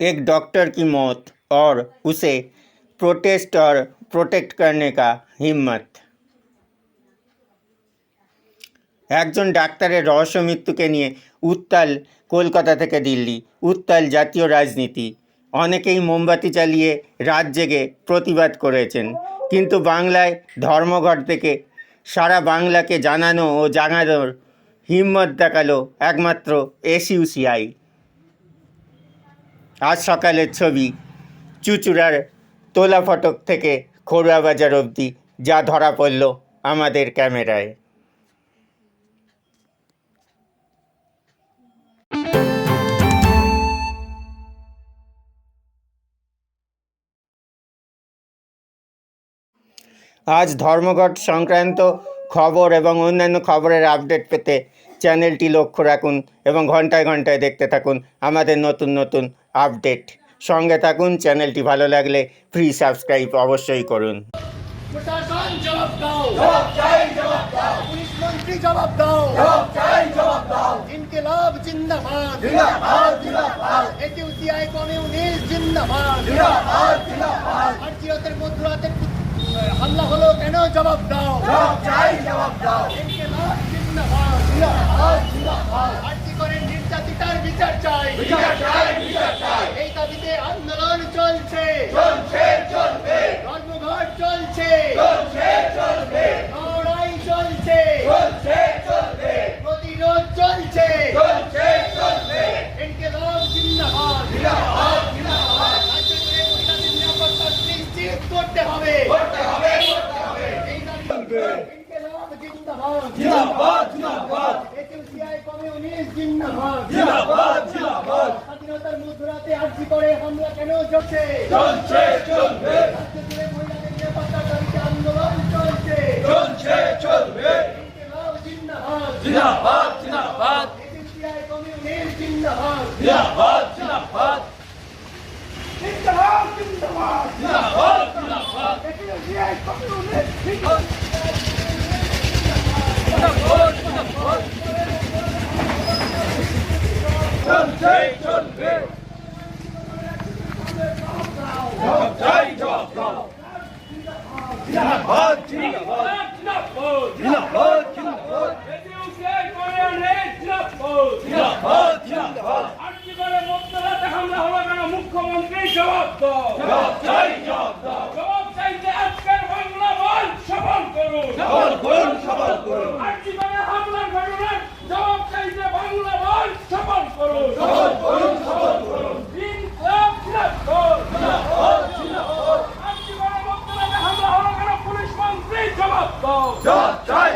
एक डॉक्टर की मौत और उसे प्रोटेस्ट और प्रोटेक्ट करने का हिम्मत একজন ডাক্তারের রহস্য মৃত্যুকে নিয়ে উত্তাল কলকাতা থেকে দিল্লি উত্তাল জাতীয় রাজনীতি অনেকেই মোমবাতি চালিয়ে রাত জেগে প্রতিবাদ করেছেন কিন্তু বাংলায় ধর্মঘট থেকে সারা বাংলাকে জানানো ও জানানোর হিম্মত দেখালো একমাত্র এসইউসিআই আজ সকালের ছবি, চুচুড়ার তোলা ফটক থেকে খড়ুয়া বাজার অবধি, যা ধরা পড়ল আমাদের ক্যামেরায়। আজ ধর্মঘট সংক্রান্ত খবর এবং অন্যান্য খবরের আপডেট পেতে চ্যানেলটি লক্ষ্য রাখুন এবং ঘন্টায় ঘন্টায় দেখতে থাকুন আমাদের নতুন নতুন আপডেট। সঙ্গে থাকুন চ্যানেলটি ভালো লাগলে ফ্রি সাবস্ক্রাইব অবশ্যই করুন। প্রশাসন জবাব দাও। জবাব দাও। পুলিশ মন্ত্রী জবাব দাও। জবাব চাই জবাব দাও। ইনকিলাব জিন্দাবাদ। জিন্দাবাদ জিন্দাবাদ। এটিউসিআই কমিউনিস্ট জিন্দাবাদ। জিন্দাবাদ জিন্দাবাদ। ভারতীয়দের মধ্যরাতে হামলা হলো কেন? জবাব দাও। জবাব চাই জবাব দাও। ইনকিলাব জিন্দাবাদ। জিন্দাবাদ জিন্দাবাদ। আর্জি করে নির্যাতিতার বিচার চাই? বিচার চাই বিচার চাই এই দাবিতে আন্দোলন চলছে চলছে চলবে ধর্মঘট চলছে চলছে চলবে লড়াই চলছে চলছে চলবে প্রতিরোধ চলছে চলছে চলবে ইনকিলাব জিন্দাবাদ জিন্দাবাদ জিন্দাবাদ রাজ্য জুড়ে মহিলাদের নিরাপত্তা নিশ্চিত করতে হবে করতে হবে করতে হবে এই দাবি ইনকিলাব জিন্দাবাদ জিন্দাবাদ জিন্দাবাদ এটিউসিআই কমিউনিস্ট জিন্দাবাদ জিন্দাবাদ জিন্দাবাদ স্বাধীনতার মধ্যরাতে আর্জি করে হামলা কেন চলছে? চলছে চলবে। মহিলাদের নিরাপত্তার দাবিতে আন্দোলন চলছে। চলছে চলবে। জিন্দাবাদ জিন্দাবাদ। জিন্দাবাদ। জিন্দাবাদ জিন্দাবাদ। জিন্দাবাদ জিন্দাবাদ। জিন্দাবাদ জিন্দাবাদ। এটিউসিআই কমিউনিস্ট জিন্দাবাদ চলছে চলবে। জবাব চাই জবাব দাও। জিন্দাবাদ জিন্দাবাদ। জিন্দাবাদ জিন্দাবাদ। জবাব দাও জবাব চাই জবাব দাও জবাব চাইতে আজকের বাংলা বল সফল করুন। সফল করুন সফল করুন। আর জীবনে হামলার ঘটনার জবাব চাইতে বাংলা বল সফল করুন। সফল করুন সফল করুন। তিন ক্লাব ক্লাব গোল আর জীবনে মন্ত্রণালয়ে হামলা হলো কেন পুলিশ মন্ত্রী জবাব দাও জবাব চাই